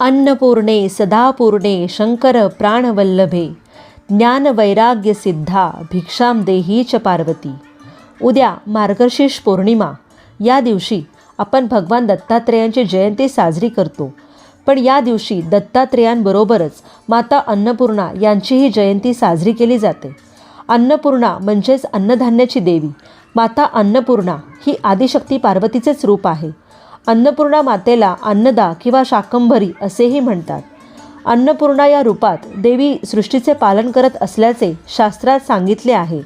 अन्नपूर्णे सदापूर्णे शंकर प्राणवल्लभे ज्ञानवैराग्य सिद्धा भिक्षाम देही च पार्वती. उद्या मार्गशीर्ष पौर्णिमा. या दिवशी आपण भगवान दत्तात्रेयांची जयंती साजरी करतो. पण या दिवशी दत्तात्रेयांबरोबरच माता अन्नपूर्णा यांचीही जयंती साजरी केली जाते. अन्नपूर्णा म्हणजेच अन्नधान्याची देवी. माता अन्नपूर्णा ही आदिशक्ती पार्वतीचेच रूप आहे. अन्नपूर्णा मातेला अन्नदा किंवा शाकंभरी असेही म्हणतात. अन्नपूर्णा या रूपात देवी सृष्टीचे पालन करत असल्याचे शास्त्रात सांगितले आहे.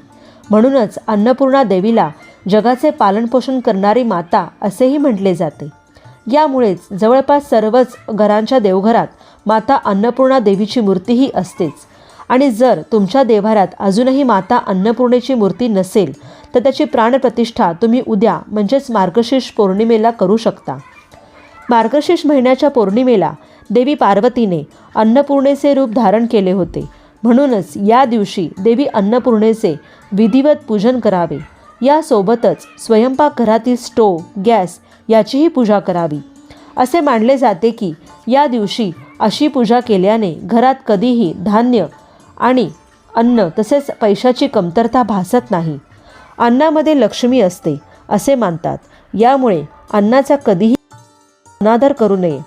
म्हणूनच अन्नपूर्णा देवीला जगाचे पालनपोषण करणारी माता असेही म्हटले जाते. यामुळेच जवळपास सर्वच घरांच्या देवघरात माता अन्नपूर्णा देवीची मूर्तीही असतेच. आणि जर तुमच्या देवारात अजूनही माता अन्नपूर्णेची मूर्ती नसेल तर त्याची प्राणप्रतिष्ठा तुम्ही उद्या म्हणजेच मार्गशीर्ष पौर्णिमेला करू शकता. मार्गशीर्ष महिन्याच्या पौर्णिमेला देवी पार्वतीने अन्नपूर्णेचे रूप धारण केले होते. म्हणूनच या दिवशी देवी अन्नपूर्णेचे विधिवत पूजन करावे. यासोबतच स्वयंपाकघरातील स्टोव गॅस याचीही पूजा करावी. असे मानले जाते की या दिवशी अशी पूजा केल्याने घरात कधीही धान्य आणि अन्न तसेच पैशाची कमतरता भासत नाही. अन्नामध्ये लक्ष्मी असते असे मानतात. यामुळे अन्नाचा कधीही अनादर करू नये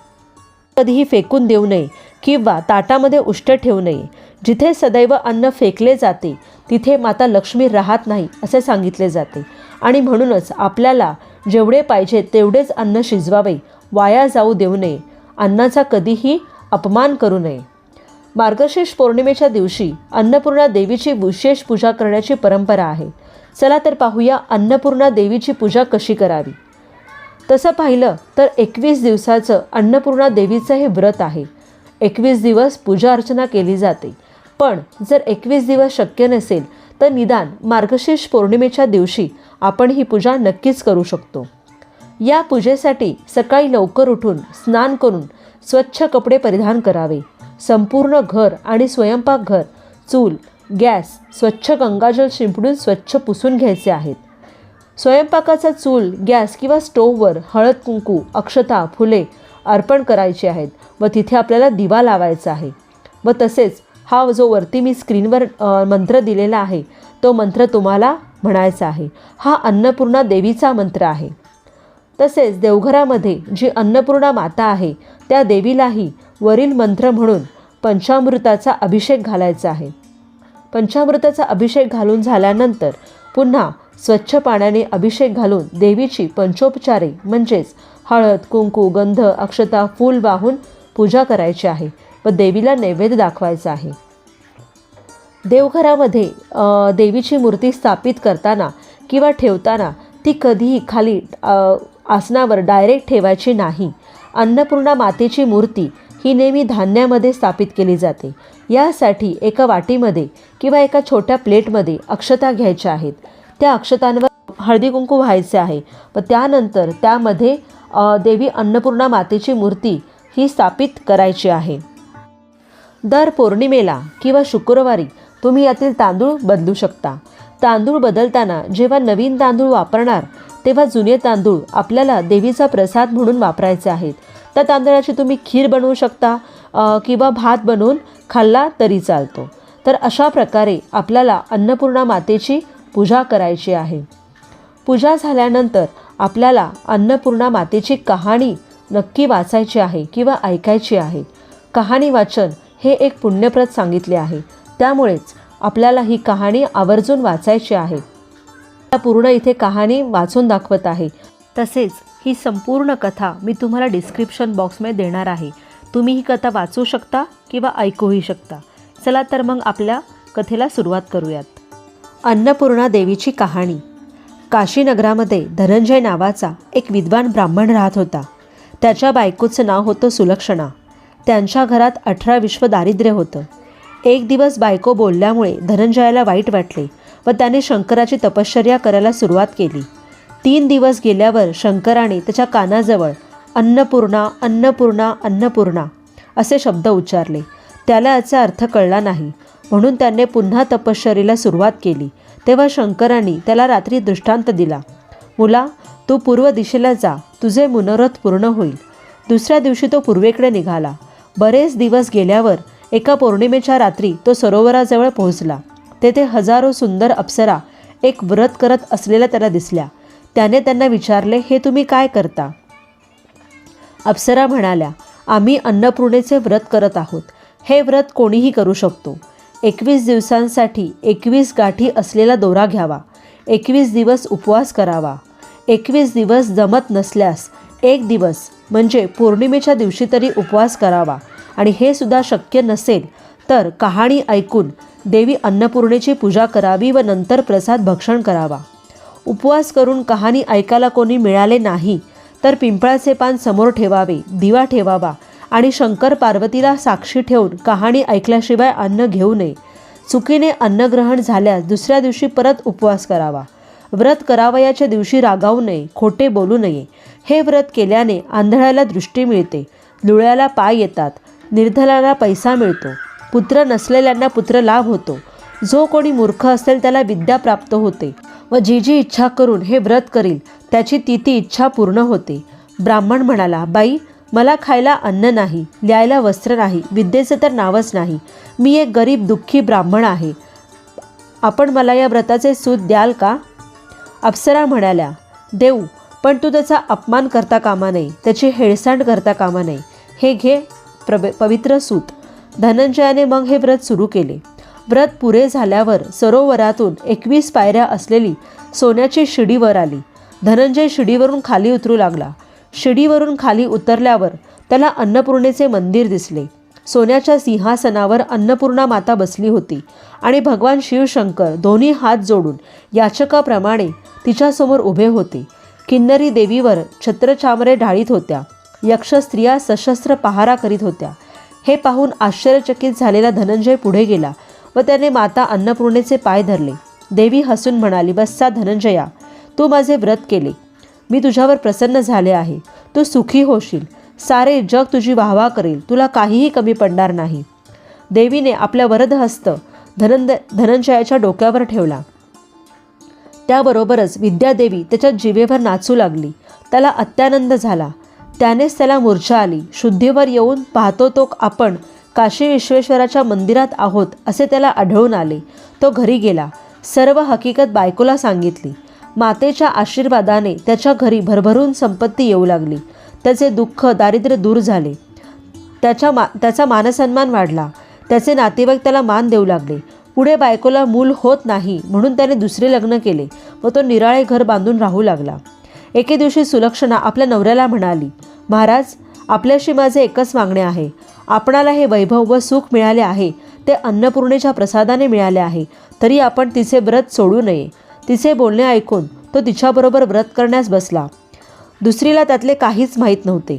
कधीही फेकून देऊ नये किंवा ताटामध्ये उष्ट ठेवू नये. जिथे सदैव अन्न फेकले जाते तिथे माता लक्ष्मी राहत नाही असे सांगितले जाते. आणि म्हणूनच आपल्याला जेवढे पाहिजे तेवढेच अन्न शिजवावे वाया जाऊ देऊ नये अन्नाचा कधीही अपमान करू नये. मार्गशीर्ष पौर्णिमेच्या दिवशी अन्नपूर्णा देवीची विशेष पूजा करण्याची परंपरा आहे. चला तर पाहूया अन्नपूर्णा देवीची पूजा कशी करावी. तसं पाहिलं तर एकवीस दिवसाचं अन्नपूर्णा देवीचं हे व्रत आहे. एकवीस दिवस पूजा अर्चना केली जाते. पण जर एकवीस दिवस शक्य नसेल तर निदान मार्गशीर्ष पौर्णिमेच्या दिवशी आपण ही पूजा नक्कीच करू शकतो. या पूजेसाठी सकाळी लवकर उठून स्नान करून स्वच्छ कपडे परिधान करावे. संपूर्ण घर आणि स्वयंपाकघर चूल गॅस स्वच्छ गंगाजल शिंपडून स्वच्छ पुसून घ्यायचे आहेत. स्वयंपाकाचा चूल गॅस किंवा स्टोववर हळद कुंकू अक्षता फुले अर्पण करायची आहेत व तिथे आपल्याला दिवा लावायचा आहे. व तसेच हा जो वरती मी स्क्रीनवर मंत्र दिलेला आहे तो मंत्र तुम्हाला म्हणायचा आहे. हा अन्नपूर्णा देवीचा मंत्र आहे. तसेच देवघरामध्ये जी अन्नपूर्णा माता आहे त्या देवीलाही वरील मंत्र म्हणून पंचामृताचा अभिषेक घालायचा आहे. पंचामृताचा अभिषेक घालून झाल्यानंतर पुन्हा स्वच्छ पाण्याने अभिषेक घालून देवीची पंचोपचारे म्हणजेच हळद कुंकू गंध अक्षता फूल वाहून पूजा करायची आहे व देवीला नैवेद्य दाखवायचा आहे. देवघरामध्ये देवीची मूर्ती स्थापित करताना किंवा ठेवताना ती कधीही खाली आसनावर डायरेक्ट ठेवायची नाही. अन्नपूर्णा मातेची मूर्ती ही नेहमी धान्यामध्ये स्थापित केली जाते. यासाठी एका वाटीमध्ये किंवा एका छोट्या प्लेटमध्ये अक्षता घ्यायच्या आहेत. त्या अक्षतांवर हळदी कुंकू व्हायचे आहे. व त्यानंतर त्यामध्ये देवी अन्नपूर्णा मातेची मूर्ती ही स्थापित करायची आहे. दर पौर्णिमेला किंवा शुक्रवारी तुम्ही यातील तांदूळ बदलू शकता. तांदूळ बदलताना जेव्हा नवीन तांदूळ वापरणार तेव्हा जुने तांदूळ आपल्याला देवीचा प्रसाद म्हणून वापरायचे आहेत. त्या तांदळाची तुम्ही खीर बनवू शकता किंवा भात बनवून खाल्ला तरी चालतो. तर अशा प्रकारे आपल्याला अन्नपूर्णा मातेची पूजा करायची आहे. पूजा झाल्यानंतर आपल्याला अन्नपूर्णा मातेची कहाणी नक्की वाचायची आहे किंवा ऐकायची आहे. कहाणी वाचन हे एक पुण्यप्रत सांगितले आहे. त्यामुळेच आपल्याला ही कहाणी आवर्जून वाचायची आहे. पूर्ण इथे कहाणी वाचून दाखवत आहे. तसेच ही संपूर्ण कथा मी तुम्हाला डिस्क्रिप्शन बॉक्समध्ये देणार आहे. तुम्ही ही कथा वाचू शकता किंवा ऐकूही शकता. चला तर मग आपल्या कथेला सुरुवात करूयात. अन्नपूर्णा देवीची कहाणी. काशीनगरामध्ये धनंजय नावाचा एक विद्वान ब्राह्मण राहत होता. त्याच्या बायकोचं नाव होतं सुलक्षणा. त्यांच्या घरात अठरा विश्व दारिद्र्य होतं. एक दिवस बायको बोलल्यामुळे धनंजयाला वाईट वाटले व त्याने शंकराची तपश्चर्या करायला सुरुवात केली. तीन दिवस गेल्यावर शंकराने त्याच्या कानाजवळ अन्नपूर्णा अन्नपूर्णा अन्नपूर्णा असे शब्द उच्चारले. त्याला याचा अर्थ कळला नाही. म्हणून त्याने पुन्हा तपश्चरीला सुरुवात केली. तेव्हा शंकरांनी त्याला रात्री दृष्टांत दिला. मुला तू पूर्व दिशेला जा. तुझे मनोरथ पूर्ण होईल. दुसऱ्या दिवशी तो पूर्वेकडे निघाला. बरेच दिवस गेल्यावर एका पौर्णिमेच्या रात्री तो सरोवराजवळ पोहोचला. तेथे हजारो सुंदर अप्सरा एक व्रत करत असलेल्या त्याला दिसल्या. त्याने त्यांना विचारले हे तुम्ही काय करता? अप्सरा म्हणाल्या आम्ही अन्नपूर्णेचे व्रत करत आहोत. हे व्रत कोणीही करू शकतो. एकवीस दिवसांसाठी एकवीस गाठी असलेला दोरा घ्यावा. एकवीस दिवस उपवास करावा. एकवीस दिवस जमत नसल्यास एक दिवस म्हणजे पौर्णिमेच्या दिवशी तरी उपवास करावा. आणि हे सुद्धा शक्य नसेल तर कहाणी ऐकून देवी अन्नपूर्णेची पूजा करावी व नंतर प्रसाद भक्षण करावा. उपवास करून कहाणी ऐकायला कोणी मिळाले नाही तर पिंपळाचे पान समोर ठेवावे दिवा ठेवावा आणि शंकर पार्वतीला साक्षी ठेवून कहाणी ऐकल्याशिवाय अन्न घेऊ नये. चुकीने अन्नग्रहण झाल्यास दुसऱ्या दिवशी परत उपवास करावा. व्रत करावयाच्या दिवशी रागावू नये खोटे बोलू नये. हे व्रत केल्याने आंधळ्याला दृष्टी मिळते लुळ्याला पाय येतात निर्धलाला पैसा मिळतो पुत्र नसलेल्यांना पुत्र लाभ होतो. जो कोणी मूर्ख असेल त्याला विद्या प्राप्त होते व जी जी इच्छा करून हे व्रत करील त्याची ती ती इच्छा पूर्ण होते. ब्राह्मण म्हणाला बाई मला खायला अन्न नाही लिहायला वस्त्र नाही विद्येचं तर नावच नाही. मी एक गरीब दुःखी ब्राह्मण आहे. आपण मला या व्रताचे सूत द्याल का? अप्सरा म्हणाल्या देऊ पण तू त्याचा अपमान करता कामा नये त्याची हेळसांड करता कामा नये. हे घे प्रब पवित्र सूत. धनंजयाने मग हे व्रत सुरू केले. व्रत पुरे झाल्यावर सरोवरातून एकवीस पायऱ्या असलेली सोन्याची शिडीवर आली. धनंजय शिडीवरून खाली उतरू लागला. शिडीवरून खाली उतरल्यावर त्याला अन्नपूर्णेचे मंदिर दिसले. सोन्याच्या सिंहासनावर अन्नपूर्णा माता बसली होती आणि भगवान शिवशंकर दोन्ही हात जोडून याचकाप्रमाणे तिच्यासमोर उभे होते. किन्नरी देवीवर छत्रचामरे ढाळीत होत्या. यक्ष स्त्रिया सशस्त्र पहारा करीत होत्या. हे पाहून आश्चर्यचकित झालेला धनंजय पुढे गेला व त्याने माता अन्नपूर्णेचे पाय धरले. देवी हसून म्हणाली बस्सा धनंजया. तू माझे व्रत केले. मी तुझ्यावर प्रसन्न झाले आहे. तू सुखी होशील. सारे जग तुझी वाहवा करेल. तुला काहीही कमी पडणार नाही. देवीने आपल्या वरदहस्त धनंद धनंजयाच्या डोक्यावर ठेवला. त्याबरोबरच विद्यादेवी त्याच्या जिवेवर नाचू लागली. त्याला अत्यानंद झाला. त्यानेच त्याला मूर्छा आली शुद्धीवर येऊन पाहतो तो आपण काशी विश्वेश्वराच्या मंदिरात आहोत असे त्याला आढळून आले. तो घरी गेला. सर्व हकीकत बायकोला सांगितली. मातेच्या आशीर्वादाने त्याच्या घरी भरभरून संपत्ती येऊ लागली. त्याचे दुःख दारिद्र्य दूर झाले. त्याच्या मा त्याचा मानसन्मान वाढला. त्याचे नातेवाईक त्याला मान देऊ लागले. पुढे बायकोला मूल होत नाही म्हणून त्याने दुसरे लग्न केले व तो निराळे घर बांधून राहू लागला. एके दिवशी सुलक्षणा आपल्या नवऱ्याला म्हणाली महाराज आपल्याशी माझे एकच मागणे आहे. आपणाला हे वैभव व सुख मिळाले आहे. ते अन्नपूर्णेच्या प्रसादाने मिळाले आहे. तरी आपण तिचे व्रत सोडू नये. तिचे बोलणे ऐकून तो तिच्याबरोबर व्रत करण्यास बसला. दुसरीला त्यातले काहीच माहीत नव्हते.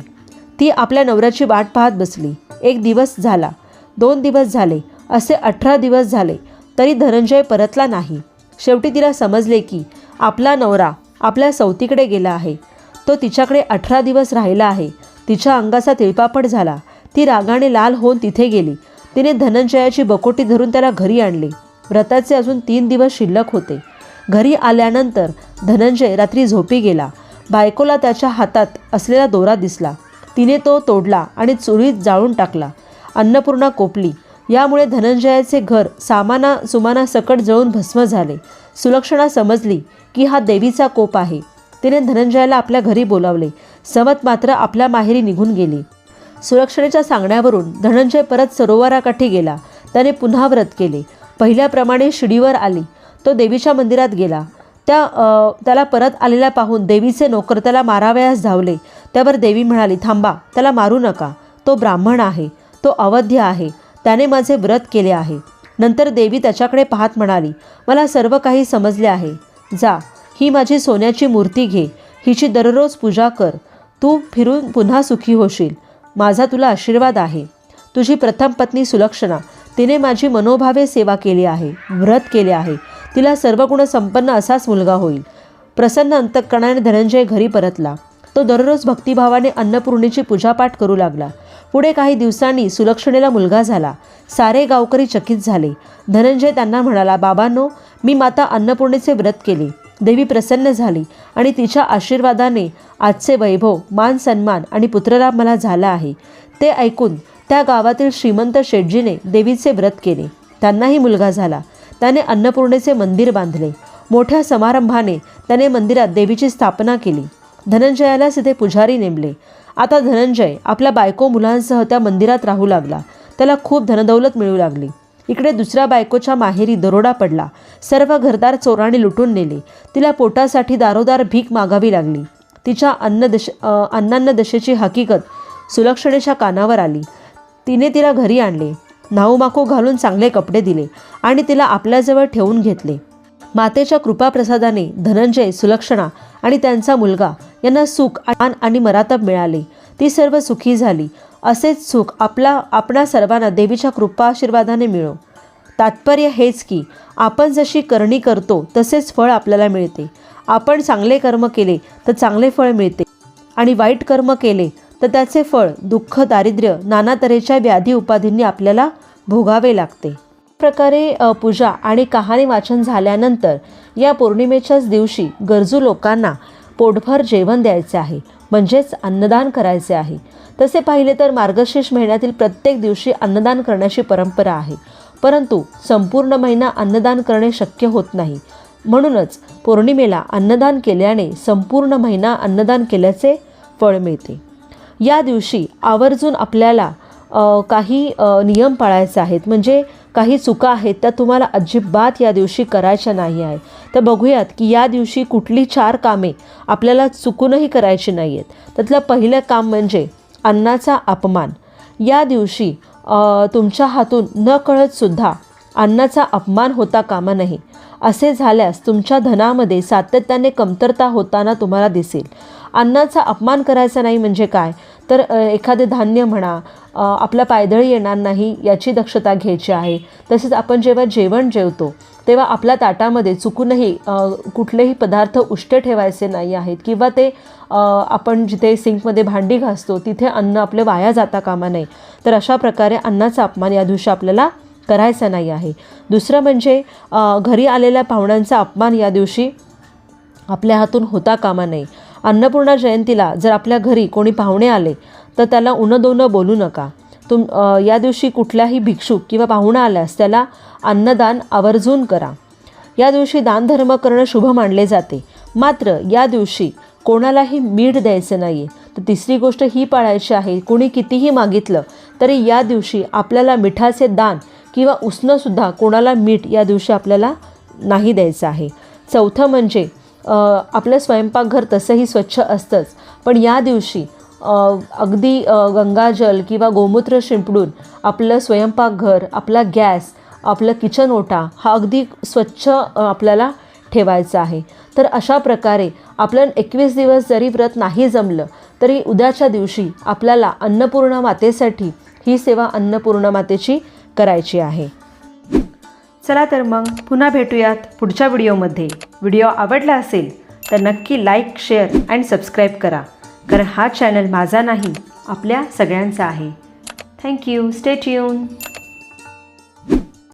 ती आपल्या नवऱ्याची वाट पाहत बसली. एक दिवस झाला. दोन दिवस झाले. असे अठरा दिवस झाले तरी धनंजय परतला नाही. शेवटी तिला समजले की आपला नवरा आपल्या सवतीकडे गेला आहे. तो तिच्याकडे अठरा दिवस राहिला आहे. तिच्या अंगाचा तिळपापड झाला. ती रागाने लाल होऊन तिथे गेली. तिने धनंजयाची बकोटी धरून त्याला घरी आणले. व्रताचे अजून तीन दिवस शिल्लक होते. घरी आल्यानंतर धनंजय रात्री झोपी गेला. बायकोला त्याच्या हातात असलेला दोरा दिसला. तिने तो तोडला आणि चुलीत जाळून टाकला. अन्नपूर्णा कोपली. यामुळे धनंजयाचे घर सामाना सुमाना सकट जळून भस्म झाले. सुलक्षणा समजली की हा देवीचा कोप आहे. तिने धनंजयाला आपल्या घरी बोलावले. समत मात्र आपल्या माहेरी निघून गेली. सुरक्षणेच्या सांगण्यावरून धनंजय परत सरोवराकाठी गेला. त्याने पुन्हा व्रत केले. पहिल्याप्रमाणे शिडीवर आली. तो देवीच्या मंदिरात गेला. त्या त्याला परत आलेला पाहून देवीचे नोकर त्याला मारावयास धावले. त्यावर देवी म्हणाली थांबा त्याला मारू नका. तो ब्राह्मण आहे. तो अवध्य आहे. त्याने माझे व्रत केले आहे. नंतर देवी त्याच्याकडे पाहत म्हणाली मला सर्व काही समजले आहे. जा ही माझी सोन्याची मूर्ती घे. हिची दररोज पूजा कर. तू फिरून पुन्हा सुखी होशील. माझा तुला आशीर्वाद आहे. तुझी प्रथम पत्नी सुलक्षणा. तिने माझी मनोभावे सेवा केली आहे व्रत केले आहे. तिला सर्व गुण संपन्न असाच मुलगा होईल. प्रसन्न अंतकणाने धनंजय घरी परतला. तो दररोज भक्तिभावाने अन्नपूर्णेची पूजापाठ करू लागला. पुढे काही दिवसांनी सुलक्षणेला मुलगा झाला. सारे गावकरी चकित झाले. धनंजय त्यांना म्हणाला बाबांनो मी माता अन्नपूर्णेचे व्रत केले. देवी प्रसन्न झाली आणि तिच्या आशीर्वादाने आजचे वैभव मान सन्मान आणि पुत्रलाभ मला झाला आहे. ते ऐकून त्या गावातील श्रीमंत शेटजीने देवीचे व्रत केले. त्यांनाही मुलगा झाला. त्याने अन्नपूर्णेचे मंदिर बांधले. मोठ्या समारंभाने त्याने मंदिरात देवीची स्थापना केली. धनंजयाला तिथे पुजारी नेमले. आता धनंजय आपल्या बायको मुलांसह त्या मंदिरात राहू लागला. त्याला खूप धनदौलत मिळू लागली. इकडे दुसऱ्या बायकोच्या माहेरी दरोडा पडला. सर्व घरदार चोराने लुटून नेले. तिला पोटासाठी दारोदार भीक मागावी लागली. तिच्या अन्नदश अन्नान्नदशेची हकीकत सुलक्षणेच्या कानावर आली. तिने तिला घरी आणले. नाऊमाको घालून चांगले कपडे दिले आणि तिला आपल्याजवळ ठेवून घेतले. मातेच्या कृपाप्रसादाने धनंजय सुलक्षणा आणि त्यांचा मुलगा यांना सुख आन आणि मरातब मिळाले. ती सर्व सुखी झाली. असेच सुख आपला आपणा सर्वांना देवीच्या कृपा आशीर्वादाने मिळो. तात्पर्य हेच की आपण जशी करणी करतो तसेच फळ आपल्याला मिळते. आपण चांगले कर्म केले तर चांगले फळ मिळते. आणि वाईट कर्म केले तर त्याचे फळ दुःख दारिद्र्य नाना तऱ्हेच्या व्याधी उपाधींनी आपल्याला भोगावे लागते. प्रकारे पूजा आणि कहाणी वाचन झाल्यानंतर या पौर्णिमेच्याच दिवशी गरजू लोकांना पोटभर जेवण द्यायचे आहे म्हणजेच अन्नदान करायचे आहे. तसे पाहिले तर मार्गशीर्ष महिन्यातील प्रत्येक दिवशी अन्नदान करण्याची परंपरा आहे. परंतु संपूर्ण महिना अन्नदान करणे शक्य होत नाही. म्हणूनच पौर्णिमेला अन्नदान केल्याने संपूर्ण महिना अन्नदान केल्याचे फळ मिळते. या दिवशी आवर्जून आपल्याला काही नियम पाळायचे आहेत. म्हणजे काही चुका आहेत त्या तुम्हाला अजिबात या दिवशी करायच्या नाही आहे तर बघूयात की या दिवशी कुठली चार कामे आपल्याला चुकूनही करायची नाही आहेत. त्यातलं पहिलं काम म्हणजे अन्नाचा अपमान. या दिवशी तुमच्या हातून न कळतसुद्धा अन्नाचा अपमान होता कामा नाही. असे झाल्यास तुमच्या धनामध्ये सातत्याने कमतरता होताना तुम्हाला दिसेल. अन्नाचा अपमान करायचा नाही म्हणजे काय? तर एखादे धान्य म्हणा आपला पायदळी येणार नाही याची दक्षता घ्यायची आहे. तसेच आपण जेव्हा जेवण जेवतो तेव्हा आपल्या ताटामध्ये चुकूनही कुठलेही पदार्थ उष्टे ठेवायचे नाही आहेत. किंवा ते आपण जिथे सिंकमध्ये भांडी घासतो तिथे अन्न आपले वाया जाता कामा नये. तर अशा प्रकारे अन्नाचा अपमान या दिवशी आपल्याला करायचा नाही आहे. दुसरं म्हणजे घरी आलेल्या पाहुण्यांचा अपमान या दिवशी आपल्या हातून होता कामा नये. अन्नपूर्णा जयंतीला जर आपल्या घरी कोणी पाहुणे आले तर त्याला उनं दोनं बोलू नका. तुम या दिवशी कुठल्याही भिक्षुक किंवा पाहुणा आल्यास त्याला अन्नदान आवर्जून करा. या दिवशी दानधर्म करणं शुभ मानले जाते. मात्र या दिवशी कोणालाही मीठ द्यायचं नाही आहे तर तिसरी गोष्ट ही पाळायची आहे कोणी कितीही मागितलं तरी या दिवशी आपल्याला मिठाचे दान किंवा उसणंसुद्धा कोणाला मीठ या दिवशी आपल्याला नाही द्यायचं आहे. चौथं म्हणजे आपलं स्वयंपाकघर तसंही स्वच्छ असतंच. पण या दिवशी अगदी गंगाजल किंवा गोमूत्र शिंपडून आपलं स्वयंपाकघर आपला गॅस आपलं किचन ओटा हा अगदी स्वच्छ आपल्याला ठेवायचा आहे. तर अशा प्रकारे आपलं एकवीस दिवस जरी व्रत नाही जमलं तरी उद्याच्या दिवशी आपल्याला अन्नपूर्णा मातेसाठी ही सेवा अन्नपूर्णा मातेची करायची आहे. चला तर मग पुन्हा भेटूयात पुढच्या व्हिडिओमध्ये. व्हिडिओ आवडला असेल तर नक्की लाईक शेअर अँड सबस्क्राईब करा. कारण हा चॅनल माझा नाही आपल्या सगळ्यांचा आहे. Thank you stay tune